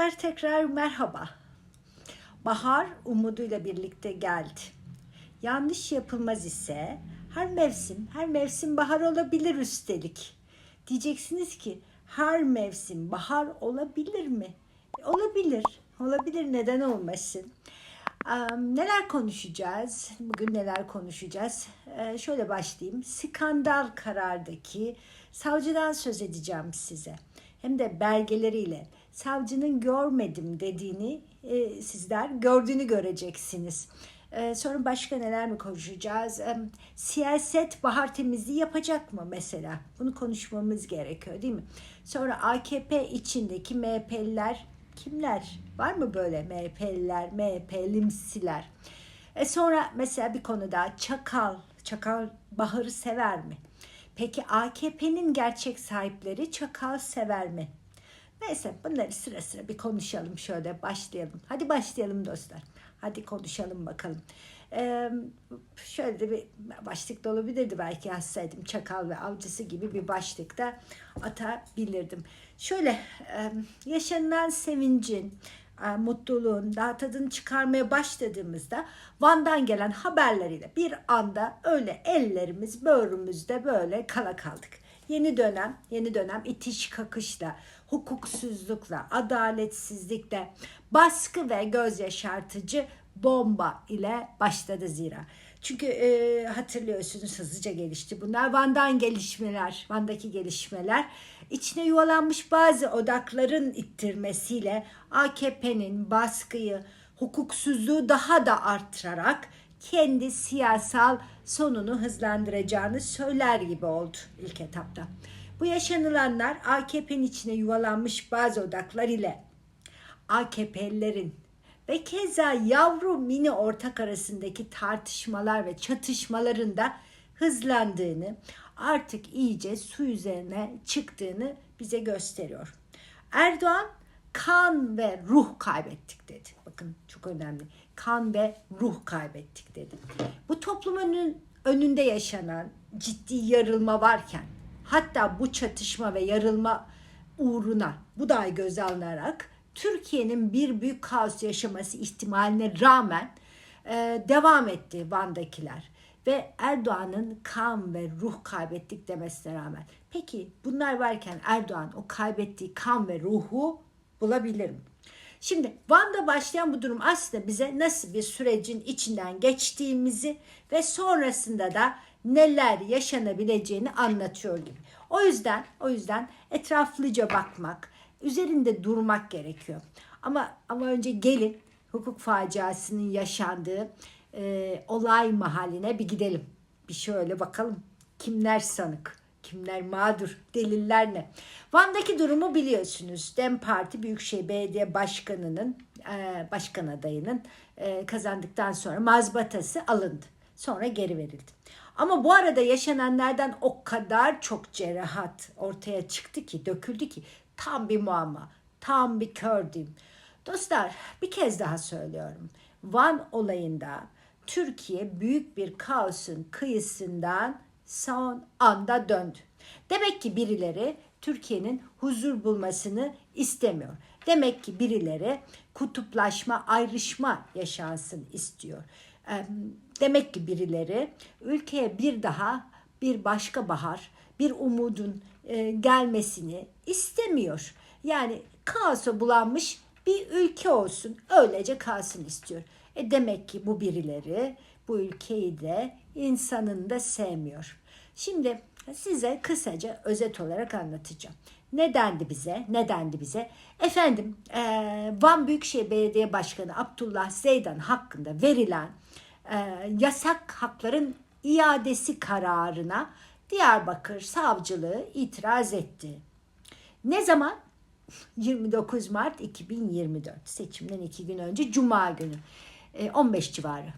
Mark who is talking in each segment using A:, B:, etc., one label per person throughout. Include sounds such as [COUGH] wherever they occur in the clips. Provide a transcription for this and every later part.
A: Dostlar tekrar merhaba. Bahar umuduyla birlikte geldi. Yanlış yapılmaz ise her mevsim, her mevsim bahar olabilir üstelik. Diyeceksiniz ki her mevsim bahar olabilir mi? Olabilir. Olabilir neden olmasın? Am, neler konuşacağız? Bugün neler konuşacağız? Ee, şöyle başlayayım. Skandal karardaki savcıdan söz edeceğim size. Hem de belgeleriyle. Savcının görmedim dediğini e, sizler gördüğünü göreceksiniz. Ee, sonra başka neler mi konuşacağız? Ee, siyaset bahar temizliği yapacak mı mesela? Bunu konuşmamız gerekiyor değil mi? Sonra AKP içindeki MHP'liler kimler? Var mı böyle MHP'liler, MHP'limsiler? E sonra mesela bir konu daha Çakal. Çakal Bahar'ı sever mi? Peki AKP'nin gerçek sahipleri Çakal sever mi? Neyse bunları sıra sıra bir konuşalım şöyle başlayalım. Hadi başlayalım dostlar. Hadi konuşalım bakalım. Ee, şöyle de bir başlık da olabilirdi belki yazsaydım. Çakal ve avcısı gibi bir başlıkta atabilirdim. Şöyle e, yaşanılan sevincin, mutluluğun daha tadını çıkarmaya başladığımızda Van'dan gelen haberleriyle bir anda öyle ellerimiz böğrümüzde böyle kala kaldık. Yeni dönem, yeni dönem itiş kakışla, hukuksuzlukla, adaletsizlikle, baskı ve göz yaşartıcı bomba ile başladı zira. Çünkü e, hatırlıyorsunuz hızlıca gelişti bunlar. Van'dan gelişmeler, Van'daki gelişmeler içine yuvalanmış bazı odakların ittirmesiyle AKP'nin baskıyı, hukuksuzluğu daha da arttırarak kendi siyasal sonunu hızlandıracağını söyler gibi oldu ilk etapta. Bu yaşanılanlar AKP'nin içine yuvalanmış bazı odaklar ile AKP'lilerin ve keza yavru mini ortak arasındaki tartışmalar ve çatışmaların da hızlandığını, artık iyice su üzerine çıktığını bize gösteriyor. Erdoğan kan ve ruh kaybettik dedi. Bakın çok önemli. Kan ve ruh kaybettik dedi. Bu toplumun önünde yaşanan ciddi yarılma varken hatta bu çatışma ve yarılma uğruna bu da göze alınarak Türkiye'nin bir büyük kaos yaşaması ihtimaline rağmen e, devam etti Van'dakiler ve Erdoğan'ın kan ve ruh kaybettik demesine rağmen. Peki bunlar varken Erdoğan o kaybettiği kan ve ruhu bulabilir mi? Şimdi Van'da başlayan bu durum aslında bize nasıl bir sürecin içinden geçtiğimizi ve sonrasında da neler yaşanabileceğini anlatıyor gibi. O yüzden o yüzden etraflıca bakmak, üzerinde durmak gerekiyor. Ama ama önce gelin hukuk faciasının yaşandığı e, olay mahalline bir gidelim. Bir şöyle bakalım kimler sanık, kimler mağdur, deliller ne? Van'daki durumu biliyorsunuz. Dem Parti Büyükşehir Belediye Başkanı'nın, e, başkan adayının e, kazandıktan sonra mazbatası alındı. Sonra geri verildi. Ama bu arada yaşananlardan o kadar çok cerahat ortaya çıktı ki, döküldü ki tam bir muamma, tam bir kör diyeyim. Dostlar bir kez daha söylüyorum. Van olayında Türkiye büyük bir kaosun kıyısından son anda döndü. Demek ki birileri Türkiye'nin huzur bulmasını istemiyor. Demek ki birileri kutuplaşma, ayrışma yaşansın istiyor. Demek ki birileri ülkeye bir daha bir başka bahar, bir umudun e, gelmesini istemiyor. Yani kaosa bulanmış bir ülke olsun. Öylece kalsın istiyor. E demek ki bu birileri bu ülkeyi de insanın da sevmiyor. Şimdi size kısaca özet olarak anlatacağım. Ne dendi bize? Ne dendi bize? Efendim e, Van Büyükşehir Belediye Başkanı Abdullah Zeydan hakkında verilen yasak hakların iadesi kararına Diyarbakır Savcılığı itiraz etti. Ne zaman? [LAUGHS] 29 Mart 2024 seçimden iki gün önce Cuma günü 15 civarı.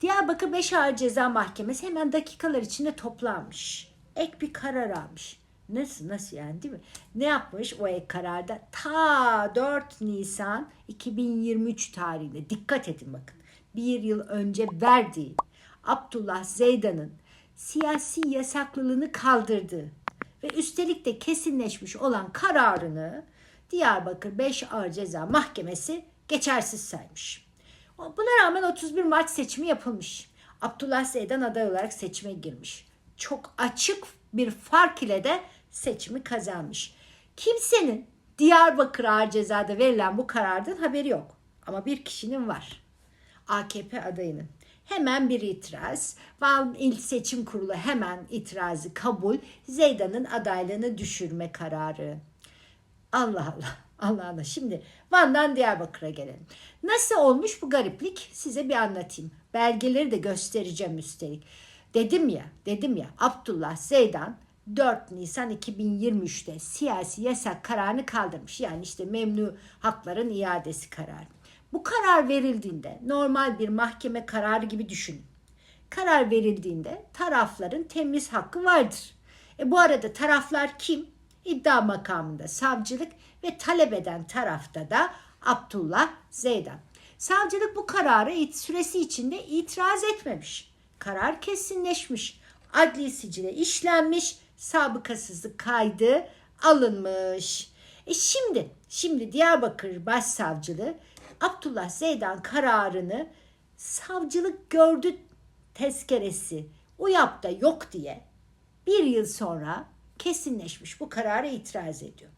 A: Diyarbakır 5 Ağır Ceza Mahkemesi hemen dakikalar içinde toplanmış. Ek bir karar almış. Nasıl nasıl yani değil mi? Ne yapmış o ek kararda? Ta 4 Nisan 2023 tarihinde dikkat edin bakın. Bir yıl önce verdiği Abdullah Zeydan'ın siyasi yasaklılığını kaldırdı ve üstelik de kesinleşmiş olan kararını Diyarbakır 5 Ağır Ceza Mahkemesi geçersiz saymış. Buna rağmen 31 Mart seçimi yapılmış. Abdullah Zeydan aday olarak seçime girmiş. Çok açık bir fark ile de seçimi kazanmış. Kimsenin Diyarbakır Ağır Ceza'da verilen bu karardan haberi yok. Ama bir kişinin var. AKP adayının. Hemen bir itiraz. Van İl Seçim Kurulu hemen itirazı kabul. Zeydan'ın adaylığını düşürme kararı. Allah Allah. [LAUGHS] Allah Allah. Şimdi Van'dan Diyarbakır'a gelelim. Nasıl olmuş bu gariplik size bir anlatayım. Belgeleri de göstereceğim üstelik. Dedim ya, dedim ya Abdullah Zeydan 4 Nisan 2023'te siyasi yasak kararını kaldırmış. Yani işte memnu hakların iadesi kararı. Bu karar verildiğinde normal bir mahkeme kararı gibi düşünün. Karar verildiğinde tarafların temiz hakkı vardır. E bu arada taraflar kim? İddia makamında savcılık ve talep eden tarafta da Abdullah Zeydan. Savcılık bu kararı süresi içinde itiraz etmemiş. Karar kesinleşmiş. Adli sicile işlenmiş. Sabıkasızlık kaydı alınmış. E şimdi, şimdi Diyarbakır Başsavcılığı Abdullah Zeydan kararını savcılık gördü tezkeresi UYAP'ta yok diye bir yıl sonra kesinleşmiş bu karara itiraz ediyor.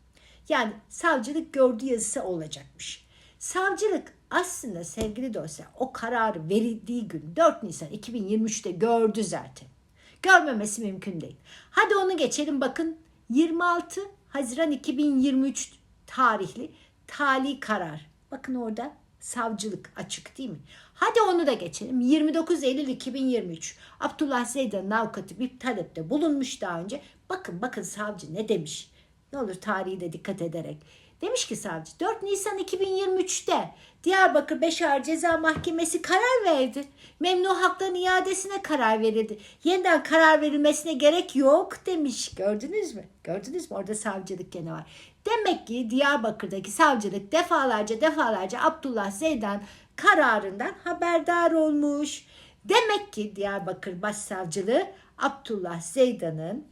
A: Yani savcılık gördü yazısı olacakmış. Savcılık aslında sevgili dostlar o kararı verildiği gün 4 Nisan 2023'te gördü zaten. Görmemesi mümkün değil. Hadi onu geçelim bakın 26 Haziran 2023 tarihli tali karar. Bakın orada savcılık açık değil mi? Hadi onu da geçelim. 29 Eylül 2023 Abdullah Zeydan'ın avukatı bir talepte bulunmuş daha önce. Bakın bakın savcı ne demiş? Ne olur tarihi de dikkat ederek. Demiş ki savcı 4 Nisan 2023'te Diyarbakır Beşar Ceza Mahkemesi karar verdi. Memnu hakların iadesine karar verildi. Yeniden karar verilmesine gerek yok demiş. Gördünüz mü? Gördünüz mü? Orada savcılık gene var. Demek ki Diyarbakır'daki savcılık defalarca defalarca Abdullah Zeydan kararından haberdar olmuş. Demek ki Diyarbakır Başsavcılığı Abdullah Zeydan'ın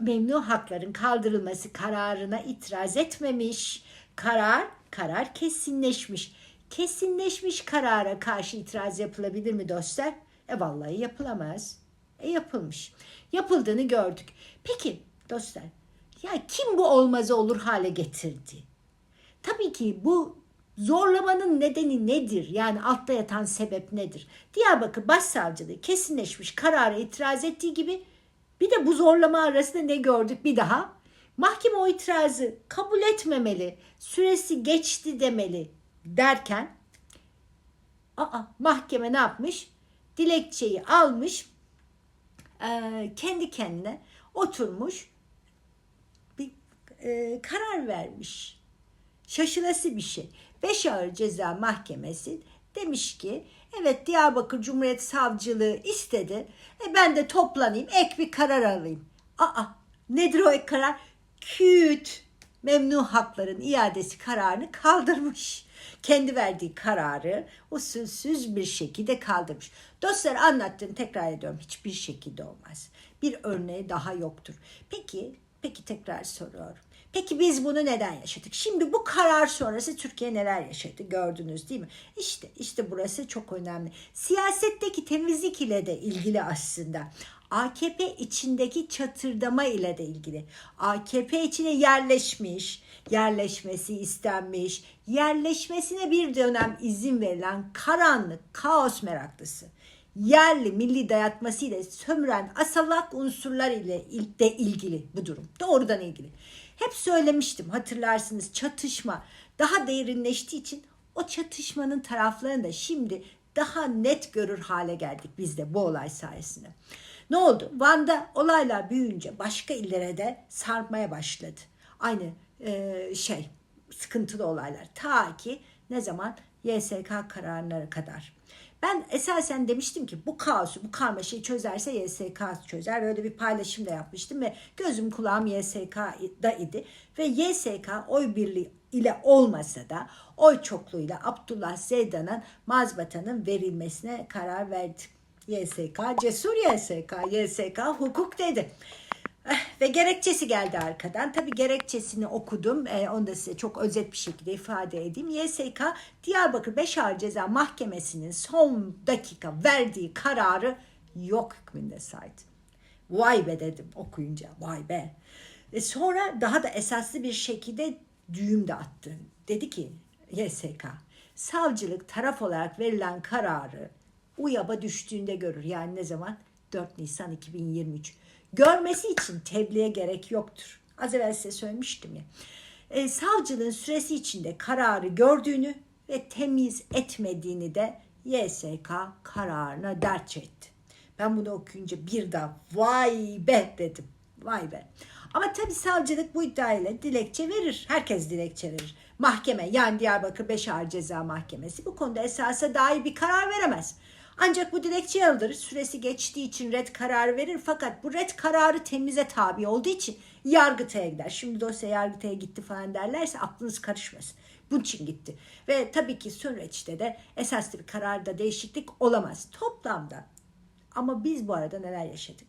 A: memnu hakların kaldırılması kararına itiraz etmemiş. Karar, karar kesinleşmiş. Kesinleşmiş karara karşı itiraz yapılabilir mi dostlar? E vallahi yapılamaz. E yapılmış. Yapıldığını gördük. Peki dostlar, ya kim bu olmazı olur hale getirdi? Tabii ki bu zorlamanın nedeni nedir? Yani altta yatan sebep nedir? Diyarbakır Başsavcılığı kesinleşmiş karara itiraz ettiği gibi bir de bu zorlama arasında ne gördük bir daha? Mahkeme o itirazı kabul etmemeli, süresi geçti demeli derken aa, mahkeme ne yapmış? Dilekçeyi almış, kendi kendine oturmuş, e, karar vermiş. Şaşılası bir şey. Beş Ağır Ceza Mahkemesi demiş ki evet Diyarbakır Cumhuriyet Savcılığı istedi. E ben de toplanayım ek bir karar alayım. Aa nedir o ek karar? Küt memnu hakların iadesi kararını kaldırmış. Kendi verdiği kararı usulsüz bir şekilde kaldırmış. Dostlar anlattığım tekrar ediyorum hiçbir şekilde olmaz. Bir örneği daha yoktur. Peki, peki tekrar soruyorum. Peki biz bunu neden yaşadık? Şimdi bu karar sonrası Türkiye neler yaşadı gördünüz değil mi? İşte işte burası çok önemli. Siyasetteki temizlik ile de ilgili aslında. AKP içindeki çatırdama ile de ilgili. AKP içine yerleşmiş, yerleşmesi istenmiş, yerleşmesine bir dönem izin verilen karanlık, kaos meraklısı yerli milli dayatmasıyla sömüren asalak unsurlar ile de ilgili bu durum. Doğrudan ilgili. Hep söylemiştim hatırlarsınız çatışma daha derinleştiği için o çatışmanın taraflarını da şimdi daha net görür hale geldik biz de bu olay sayesinde. Ne oldu? Van'da olaylar büyüyünce başka illere de sarmaya başladı. Aynı e, şey sıkıntılı olaylar. Ta ki ne zaman YSK kararları kadar. Ben esasen demiştim ki bu kaosu, bu karmaşayı çözerse YSK çözer. Böyle bir paylaşım da yapmıştım ve gözüm kulağım YSK'da idi. Ve YSK oy birliği ile olmasa da oy çokluğuyla Abdullah Zeydan'ın mazbatanın verilmesine karar verdi. YSK cesur YSK, YSK hukuk dedi. Eh, Ve gerekçesi geldi arkadan. Tabii gerekçesini okudum. Ee, onu da size çok özet bir şekilde ifade edeyim. YSK Diyarbakır 5 Ağır Ceza Mahkemesi'nin son dakika verdiği kararı yok hükmünde saydı. Vay be dedim okuyunca. Vay be. E sonra daha da esaslı bir şekilde düğüm de attı. Dedi ki YSK savcılık taraf olarak verilen kararı UYAB'a düştüğünde görür. Yani ne zaman? 4 Nisan 2023. Görmesi için tebliğe gerek yoktur. Az evvel size söylemiştim ya. E, savcılığın süresi içinde kararı gördüğünü ve temiz etmediğini de YSK kararına dert etti. Ben bunu okuyunca bir daha vay be dedim. Vay be. Ama tabii savcılık bu iddiayla dilekçe verir. Herkes dilekçe verir. Mahkeme yani Diyarbakır 5 Ağır Ceza Mahkemesi bu konuda esasa dair bir karar veremez. Ancak bu dilekçeyi alır. Süresi geçtiği için red kararı verir. Fakat bu red kararı temize tabi olduğu için Yargıtay'a gider. Şimdi dosya Yargıtay'a gitti falan derlerse aklınız karışmasın. Bunun için gitti. Ve tabii ki süreçte de esaslı bir kararda değişiklik olamaz. Toplamda ama biz bu arada neler yaşadık?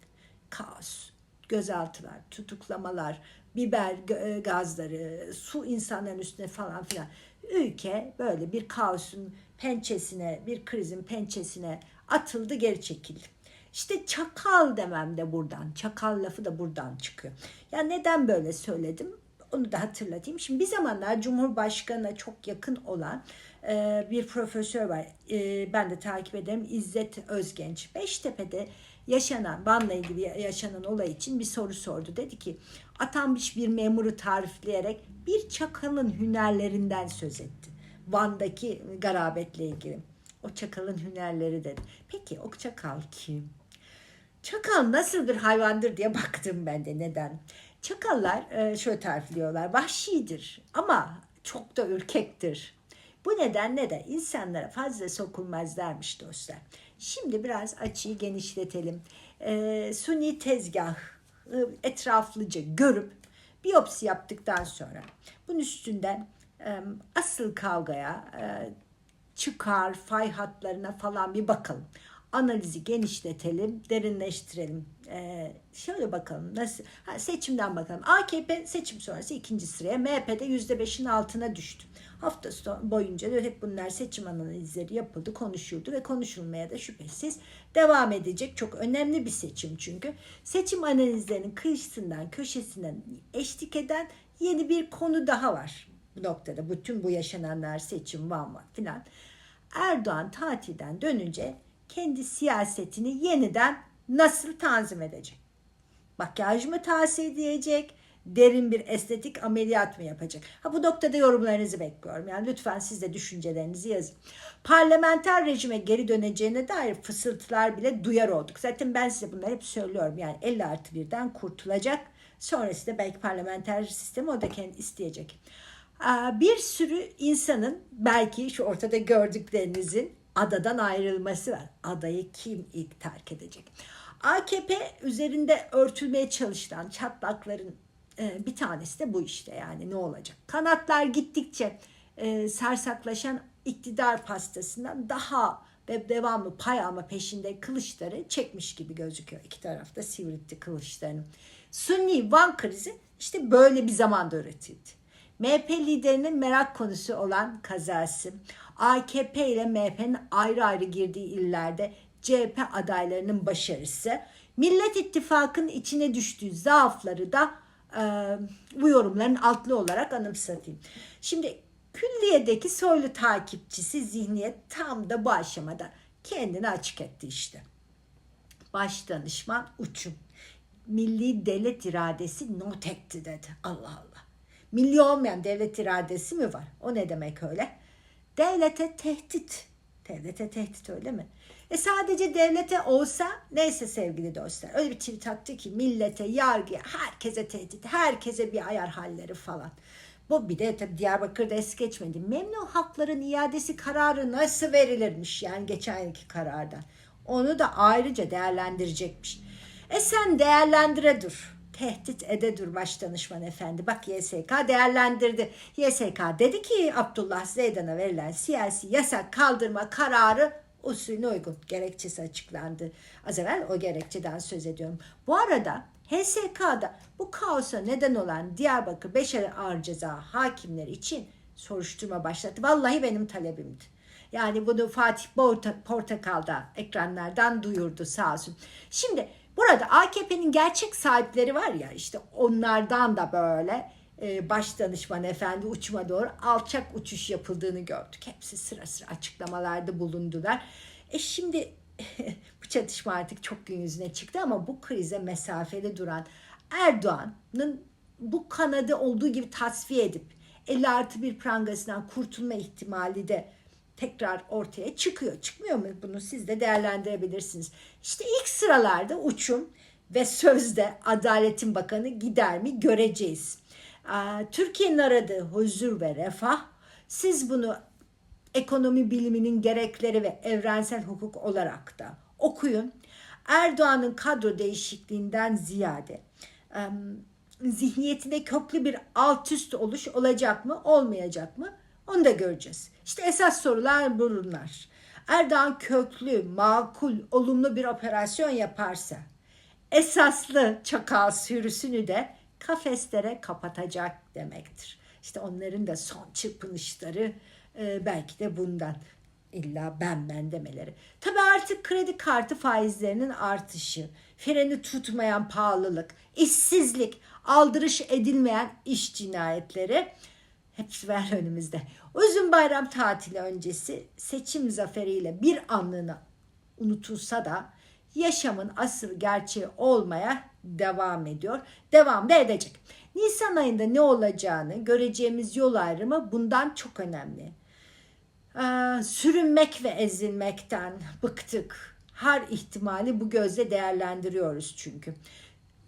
A: Kaos, gözaltılar, tutuklamalar, biber gö- gazları, su insanların üstüne falan filan. Ülke böyle bir kaosun pençesine, bir krizin pençesine atıldı, geri çekildi. İşte çakal demem de buradan, çakal lafı da buradan çıkıyor. Ya neden böyle söyledim? Onu da hatırlatayım. Şimdi bir zamanlar Cumhurbaşkanı'na çok yakın olan e, bir profesör var. E, ben de takip ederim. İzzet Özgenç. Beştepe'de yaşanan, Van'la ilgili yaşanan olay için bir soru sordu. Dedi ki atanmış bir memuru tarifleyerek bir çakalın hünerlerinden söz etti. Van'daki garabetle ilgili. O çakalın hünerleri dedi. Peki o çakal kim? Çakal nasıl bir hayvandır diye baktım ben de neden. Çakallar e, şöyle tarifliyorlar. Vahşidir ama çok da ürkektir. Bu nedenle de insanlara fazla sokulmazlarmış dostlar. Şimdi biraz açıyı genişletelim. E, suni tezgah e, etraflıca görüp biyopsi yaptıktan sonra bunun üstünden asıl kavgaya e, çıkar, fay hatlarına falan bir bakalım. Analizi genişletelim, derinleştirelim. Ee, şöyle bakalım nasıl ha, seçimden bakalım. AKP seçim sonrası ikinci sıraya, MHP'de yüzde beşin altına düştü. Hafta boyunca da hep bunlar seçim analizleri yapıldı, konuşuldu ve konuşulmaya da şüphesiz devam edecek. Çok önemli bir seçim çünkü. Seçim analizlerinin kıyısından, köşesinden eşlik eden yeni bir konu daha var noktada. Bütün bu yaşananlar seçim, var filan. Erdoğan tatilden dönünce kendi siyasetini yeniden nasıl tanzim edecek? Makyaj mı tahsil edecek? Derin bir estetik ameliyat mı yapacak? Ha bu noktada yorumlarınızı bekliyorum. Yani lütfen siz de düşüncelerinizi yazın. Parlamenter rejime geri döneceğine dair fısıltılar bile duyar olduk. Zaten ben size bunları hep söylüyorum. Yani 50 artı birden kurtulacak. Sonrasında belki parlamenter sistemi o da kendi isteyecek. Bir sürü insanın belki şu ortada gördüklerinizin adadan ayrılması var. Adayı kim ilk terk edecek? AKP üzerinde örtülmeye çalışılan çatlakların e, bir tanesi de bu işte yani ne olacak? Kanatlar gittikçe e, sersaklaşan iktidar pastasından daha ve devamlı pay alma peşinde kılıçları çekmiş gibi gözüküyor. İki tarafta sivritti kılıçlarını. Sunni Van krizi işte böyle bir zamanda üretildi. MHP liderinin merak konusu olan kazası, AKP ile MHP'nin ayrı ayrı girdiği illerde CHP adaylarının başarısı, Millet İttifakı'nın içine düştüğü zaafları da e, bu yorumların altlı olarak anımsatayım. Şimdi külliyedeki soylu takipçisi zihniyet tam da bu aşamada kendini açık etti işte. Baş danışman uçum. Milli devlet iradesi not etti dedi. Allah Allah. Milli olmayan devlet iradesi mi var? O ne demek öyle? Devlete tehdit. Devlete tehdit öyle mi? E sadece devlete olsa neyse sevgili dostlar. Öyle bir tweet attı ki millete, yargıya, herkese tehdit, herkese bir ayar halleri falan. Bu bir de tabii Diyarbakır'da es geçmedi. Memnun hakların iadesi kararı nasıl verilirmiş yani geçen yılki karardan. Onu da ayrıca değerlendirecekmiş. E sen değerlendire dur tehdit ede dur başdanışman efendi. Bak YSK değerlendirdi. YSK dedi ki Abdullah Zeydan'a verilen siyasi yasak kaldırma kararı usulüne uygun gerekçesi açıklandı. Az evvel o gerekçeden söz ediyorum. Bu arada HSK'da bu kaosa neden olan Diyarbakır Beşer Ağır Ceza hakimleri için soruşturma başlattı. Vallahi benim talebimdi. Yani bunu Fatih Porta- Portakal da ekranlardan duyurdu sağ olsun. Şimdi burada AKP'nin gerçek sahipleri var ya işte onlardan da böyle e, baş danışman efendi uçma doğru alçak uçuş yapıldığını gördük. Hepsi sıra sıra açıklamalarda bulundular. E şimdi [LAUGHS] bu çatışma artık çok gün yüzüne çıktı ama bu krize mesafeli duran Erdoğan'ın bu kanadı olduğu gibi tasfiye edip 50 artı bir prangasından kurtulma ihtimali de tekrar ortaya çıkıyor. Çıkmıyor mu? Bunu siz de değerlendirebilirsiniz. İşte ilk sıralarda uçum ve sözde Adaletin Bakanı gider mi göreceğiz. Türkiye'nin aradığı huzur ve refah siz bunu ekonomi biliminin gerekleri ve evrensel hukuk olarak da okuyun. Erdoğan'ın kadro değişikliğinden ziyade zihniyetinde köklü bir alt üst oluş olacak mı olmayacak mı onu da göreceğiz. İşte esas sorular bunlar. Erdoğan köklü, makul, olumlu bir operasyon yaparsa esaslı çakal sürüsünü de kafeslere kapatacak demektir. İşte onların da son çırpınışları e, belki de bundan illa ben ben demeleri. Tabii artık kredi kartı faizlerinin artışı, freni tutmayan pahalılık, işsizlik, aldırış edilmeyen iş cinayetleri hepsi var önümüzde. Uzun bayram tatili öncesi seçim zaferiyle bir anlığına unutulsa da yaşamın asıl gerçeği olmaya devam ediyor. Devam da edecek. Nisan ayında ne olacağını göreceğimiz yol ayrımı bundan çok önemli. Ee, sürünmek ve ezilmekten bıktık. Her ihtimali bu gözle değerlendiriyoruz çünkü.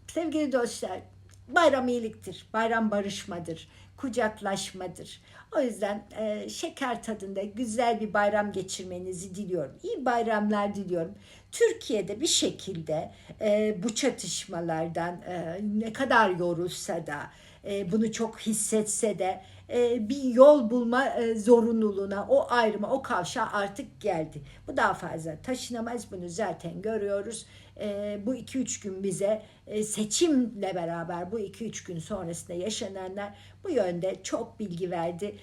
A: Sevgili dostlar, bayram iyiliktir, bayram barışmadır, kucaklaşmadır. O yüzden e, şeker tadında güzel bir bayram geçirmenizi diliyorum. İyi bayramlar diliyorum. Türkiye'de bir şekilde e, bu çatışmalardan e, ne kadar yorulsa da, e, bunu çok hissetse de e, bir yol bulma e, zorunluluğuna, o ayrıma, o kavşağa artık geldi. Bu daha fazla taşınamaz. Bunu zaten görüyoruz. E, bu 2-3 gün bize seçimle beraber bu 2-3 gün sonrasında yaşananlar bu yönde çok bilgi verdi,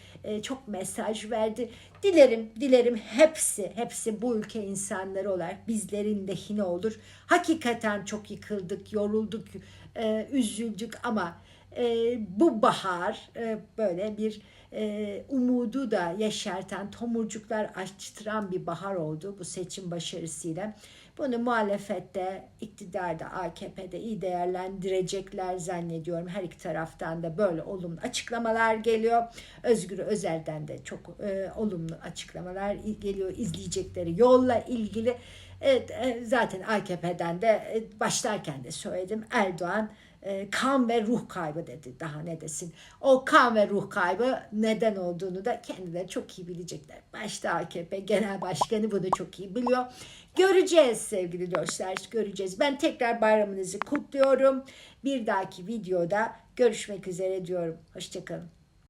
A: çok mesaj verdi. Dilerim, dilerim hepsi, hepsi bu ülke insanları olarak bizlerin lehine olur. Hakikaten çok yıkıldık, yorulduk, üzüldük ama e, bu bahar e, böyle bir e, umudu da yeşerten, tomurcuklar açtıran bir bahar oldu bu seçim başarısıyla. Bunu muhalefette, iktidarda, AKP'de iyi değerlendirecekler zannediyorum. Her iki taraftan da böyle olumlu açıklamalar geliyor. Özgür Özel'den de çok e, olumlu açıklamalar geliyor izleyecekleri yolla ilgili. Evet, zaten AKP'den de başlarken de söyledim. Erdoğan e, kan ve ruh kaybı dedi. Daha ne desin. O kan ve ruh kaybı neden olduğunu da kendileri çok iyi bilecekler. Başta AKP Genel Başkanı bunu çok iyi biliyor. Göreceğiz sevgili dostlar. Göreceğiz. Ben tekrar bayramınızı kutluyorum. Bir dahaki videoda görüşmek üzere diyorum. Hoşçakalın.